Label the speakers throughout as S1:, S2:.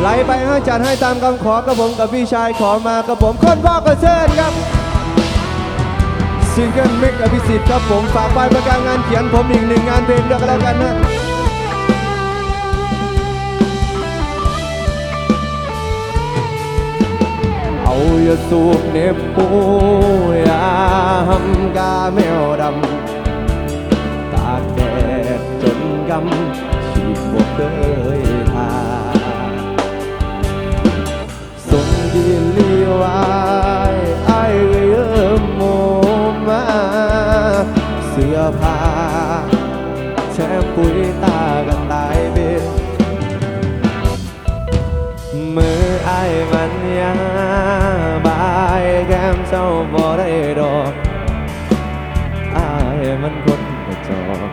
S1: ไหลไปให้จัดให้ตามคำขอกระผมกับพี่ชายขอมากระผมคนพ่อกระเซินครับซิงเกิลมิกอภิสิทธิ์ครับผมฝากไปประกาศงานเขียนผมอีกหนึ่งงานเพลงด้วยกันแล้วกันนะเอาอย่าสูบเนบปูยามกาแมวดำตากแดดจนกำชีพบกเคยทา ไว้ไอ้เริ่มโมมาเสื้อผ้าแช่ปุ๋ยตากันตายเบ็ดมือไอ้มันยังบายแก้มเจ้าบ่ได้ดอกไอ้มันคนกระจอก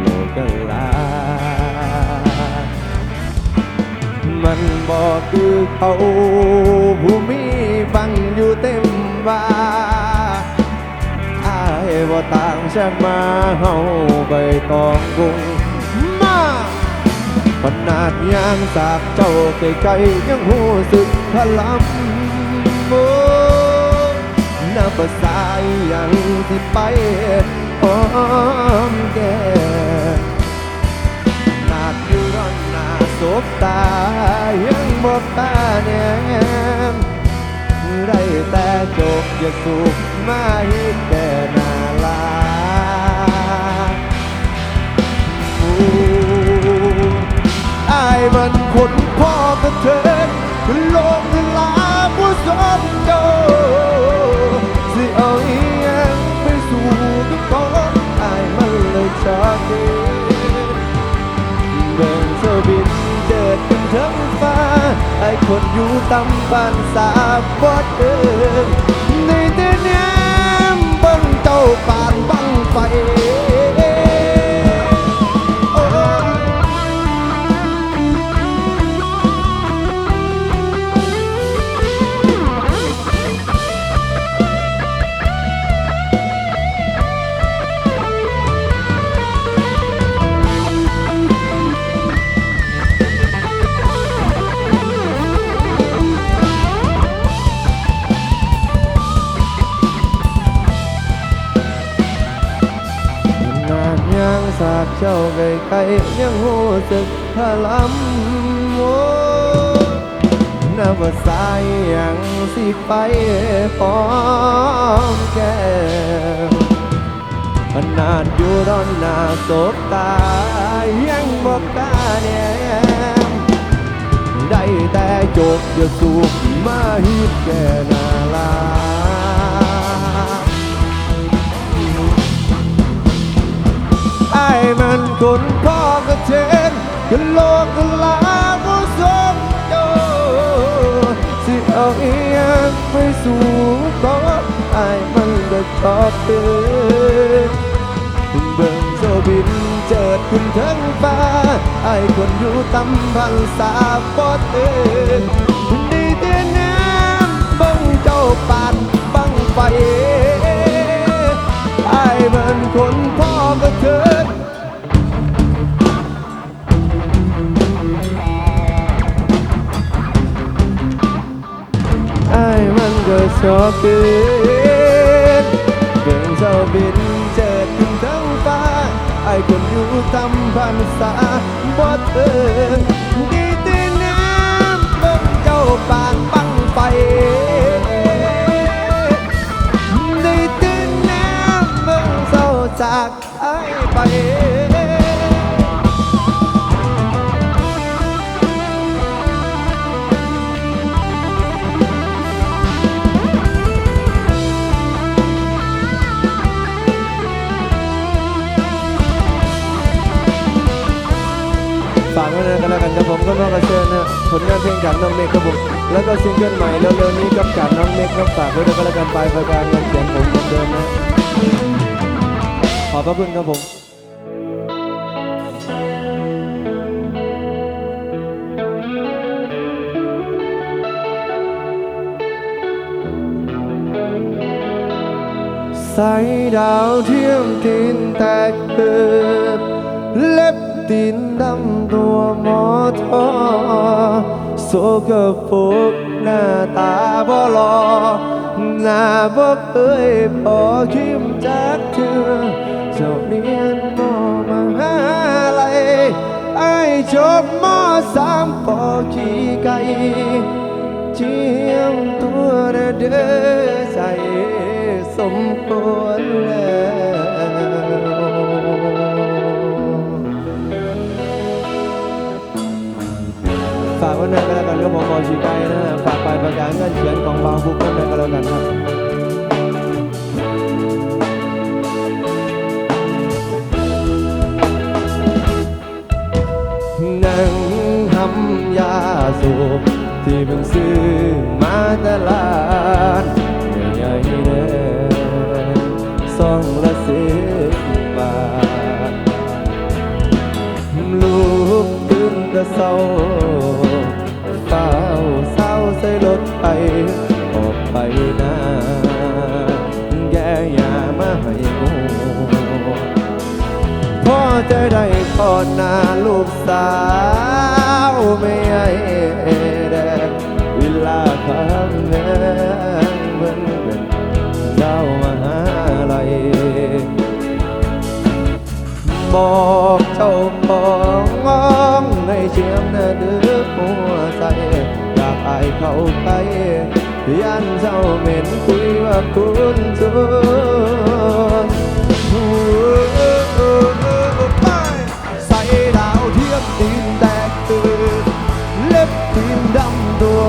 S1: โลกกันลามันบอกคือเขาผู้ม บังอยู่เต็มบ้าอายบ่ต่างชาติมาเฮาใบตองกุงมาขนาดยางจากเจ้าไกลๆยังหูสึกพลัมโมน้ำภาษาอย่างที่ไปหอมแก้มนาดอยู่ร้อนหน้าสบตายังบอกตา โจกอย่าสูบมาให้แก่นาลาอายมันคนพ่อกระเทินโลกลาผู้สมโจสิเอาอีหยังไปสู่กับกอนอายมันเลยชอบเดินเบิ่งเสื้อบินเจิดขึ้นทั้งฟ้าไอ้คนอยู่ตำบ้านสาบอดเดิม สึกพลัมโอ้น้ำว่าสายยังสิไปพร้อมแก้มขนาดอยู่ร้อนหน้าสบตายังบอกตาแนมได้แต่จกอย่สูบมาฮิตแก่นาลาไอ้มันคนพ่อกระเทน กันโลกกันลาผู้สมโจสิเอาอีหยังไปสู่ก็ไอ้มันก็ชอบเตือนเบิ่งเจ้าบินเจิดขึ้นทั้งฟ้าไอ้คนอยู่ตำพันสาบอเตือนดีเตือนน้ำบิ่งเจ้าปานบังไฟไอ้มันคนพ่อก็เถิดไอ้ ชอบเกินเบิ่งเจ้าบินเจิดขึ้นทั้งฟ้าไอ้คนอยู่ตำพันษาบ่เถิด ก็นองกระเชิญนะผลงานเพลงจากน้องเมฆครับผมแล้วก็ซิงเกิลใหม่เร็วๆนี้กับจากน้องเมฆครับฝากไว้ด้วยกันแล้วกันปลายประการเงินเสียงผมเหมือนเดิมนะขอบพระคุณครับผมสายดาวเทียมตีนแตกเกิดเล็บตีนดำ ตัวหมอทอสกปรกหน้าตาบ่หลอหน้าบ่เคยพอคิมจากเธอเจ้าเรียนบ่มาหาลัยไอ้จบมอสามพอขี่ไก่เจียมตัวเด้อเด้อใจสมควรแล้ว ฝากไว้น่อยก็แล้วกันก็มองมองชีไกนะฝากไปประกาศเงินเขียนของบางฟุกกันด้วยก็แล้วกันครับนั่งทำยาสูบที่เพิ่งซื้อมาตลาดใหญ่ๆเด้อซองละสิบบาทลูกตื่นแต่เศร้า น้าลูกสาวไม่ใหญ่แดงเวลาคำแม่เหมือนเป็นดามหาลัยบอกเจ้าของงองให้เชียมนะเดือหัวใจอยากอายเข้าไปยันเจ้าเหม็นคุยว่าคุณชว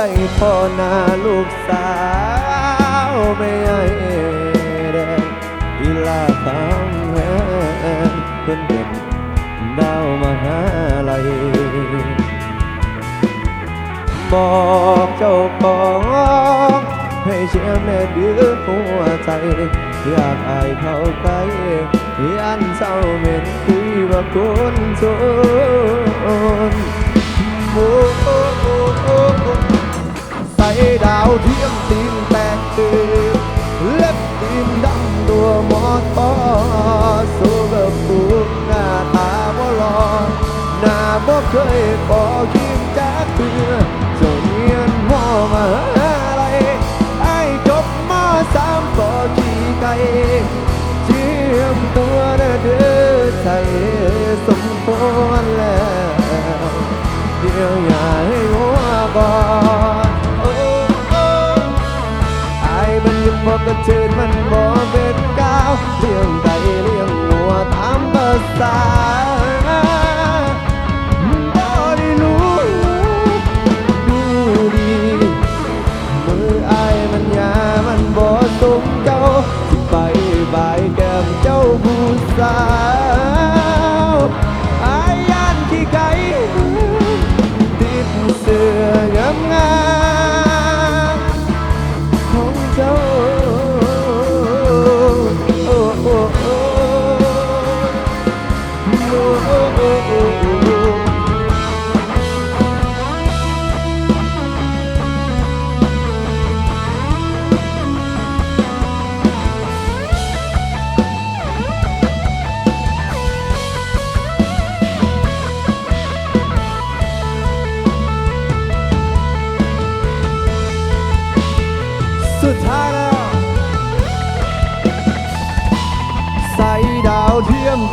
S1: ได้พ่อหน้าลูกสาวไม่ใหญ่แดงอีลาคำแหงเพิ่อนเป็นดาวมหาลัยบอกเจ้าของให้เชื่อแม่ดื้อหัวใจอยากอายเข้าใกล้ยันเศร้าเหม็นคุยว่าคนโซน ดาวเทียมตีนแตกตื่นเล็บตีนดำตัวมอทอสู้กับผูกหน้าตาบ่หลอหน้าบ่เคยพอคิมจากเพื่อจ้าเรียนพ่อมาอะไรไอ้จบมาสามปอขี่ไก่เจียมตัวเด้อเด้อใจสมควรแล้วเดียวอย่าให้หัวบอ เจิดมันบอกเป็นก้าวเลี้ยงไก่เลี้ยงหัวตามภาษา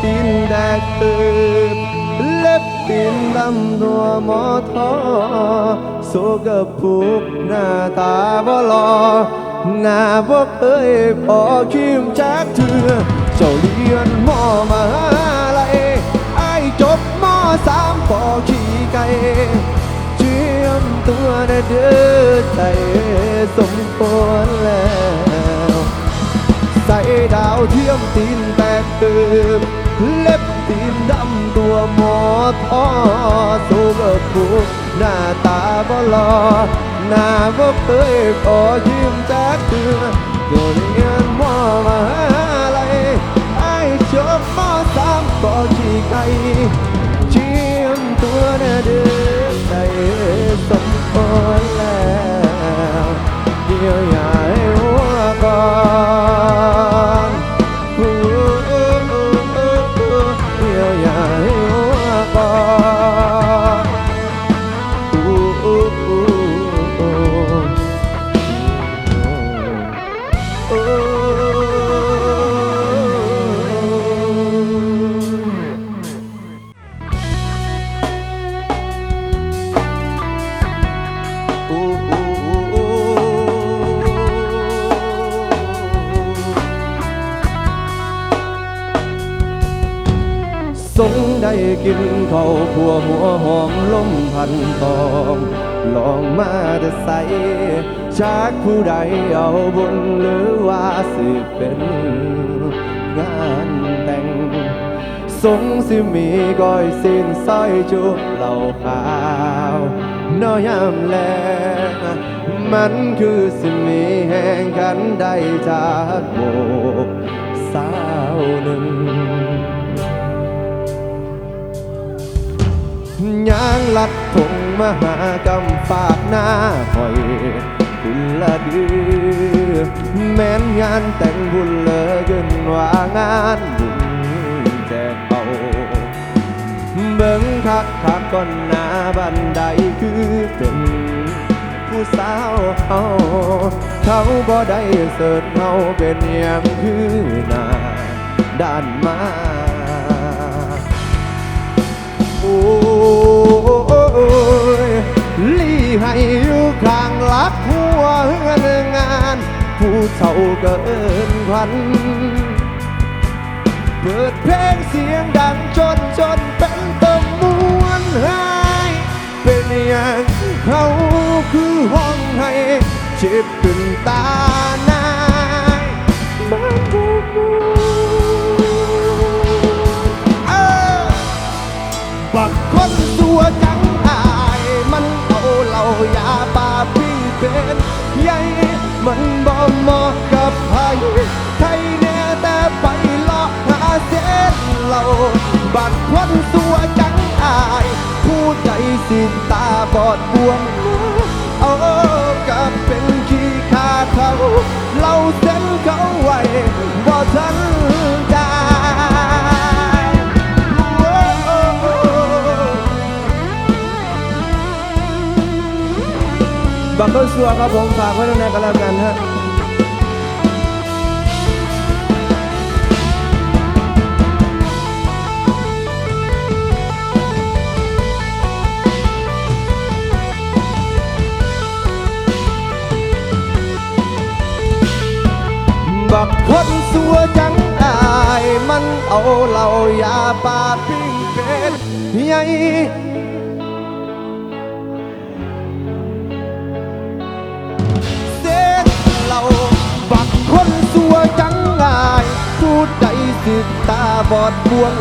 S1: ตีนแดกตื่นเล็บตีนดำตัวหมอทอโซกับผูกหน้าตาบ่หลอหน้าบ่เคยพอคิมจากเธอเจ้าเรียนมอมาอะไรไอจบมอสามพอขี่ไก่เจียมตัวนะเด้อใจสมควรแล้วใส่ดาวเทียมตีนแตกตื่น เล็บตีนดำตัวหมอทอสู้กับผูกหน้าตาบ่หลอหน้าบ่เคยขอยืมจากเธอตัวเรียนมอมาหาลัยไอ้จบมอสามก็ขี้ไก่เชียมตัวเน่เดือได้สมควรแล้วเดียวอย่า สงได้กินข้าวขัวหัวหอมล้มพันตอง ลองมาจะใส่จากผู้ใดเอาบุญหรือว่าสิเป็นงานแต่ง สงสิมีก้อยสิ้นสร้อยจุบเหล่าขาวน้อยามแลมันคือสิมีแห่งกันได้จากโบกสาวหนึ่ง ยางลัดทงมหากำฝากหน้าคอยคุณละดือแม้นงานแต่งบุญเลอจนว่างานบุญแจกเบาเบิ่งคักคักก่อนหน้าบันไดคือเป็นผู้สาวเขาเขาบ่ได้เสิร์ชเขาเป็นอย่างคือหน้าด้านมา ยลี่ให้อยู่ข้างลักหัวเฮือนงาน ผู้เฒ่าเกินควัน เปิดเพลงเสียงดังจนจนเป็นตะมวนหายเป็นอย่างเขาคือห้องให้เจ็บขึ้นตา มันบ่เหมาะกับไผไทยแน่แต่ไปลอกหาเส้นเหลาบักคนสัวจังอาย ผู้ใจสิตาบอดบวงเอากับเป็นขี้ขาเขา เราเส้นเขา บักต้นสัวครับผมฝากไว้ในกันแล้วกันฮะบักคนสัวจังอาย มันเอาเหล่ายาปาปิ้งเป็ดใหญ่ เส้นเราบักคนสัวจังงายผู้ใดสิตาบอดบวง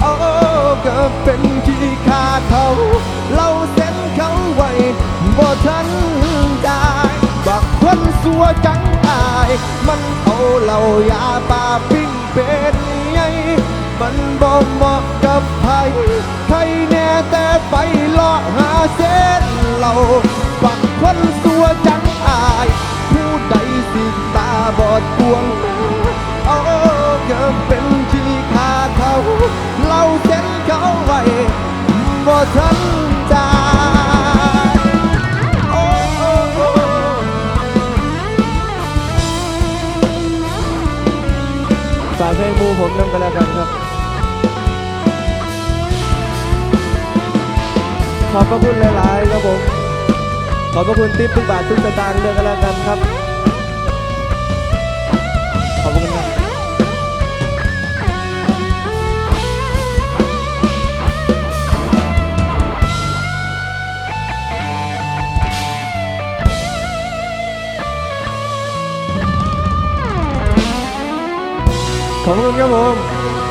S1: เอก็เป็นที่ขาเขาเราเส้นเขาไว้บ่ทันได้บักคนสัวจังอาย มันเอาเหล่ายาปาปิ้งเป็นไงมันบ่เหมาะกับไผใครแน่แต่ไปเลาะหาเส้นเรา มูผมนำกันแล้วกันครับ ขอบพระคุณหลาย ๆ ครับผม ขอบพระคุณติ๊บทุกบาททุกสตางค์ด้วยกันแล้วกันครับ Tamam tamam.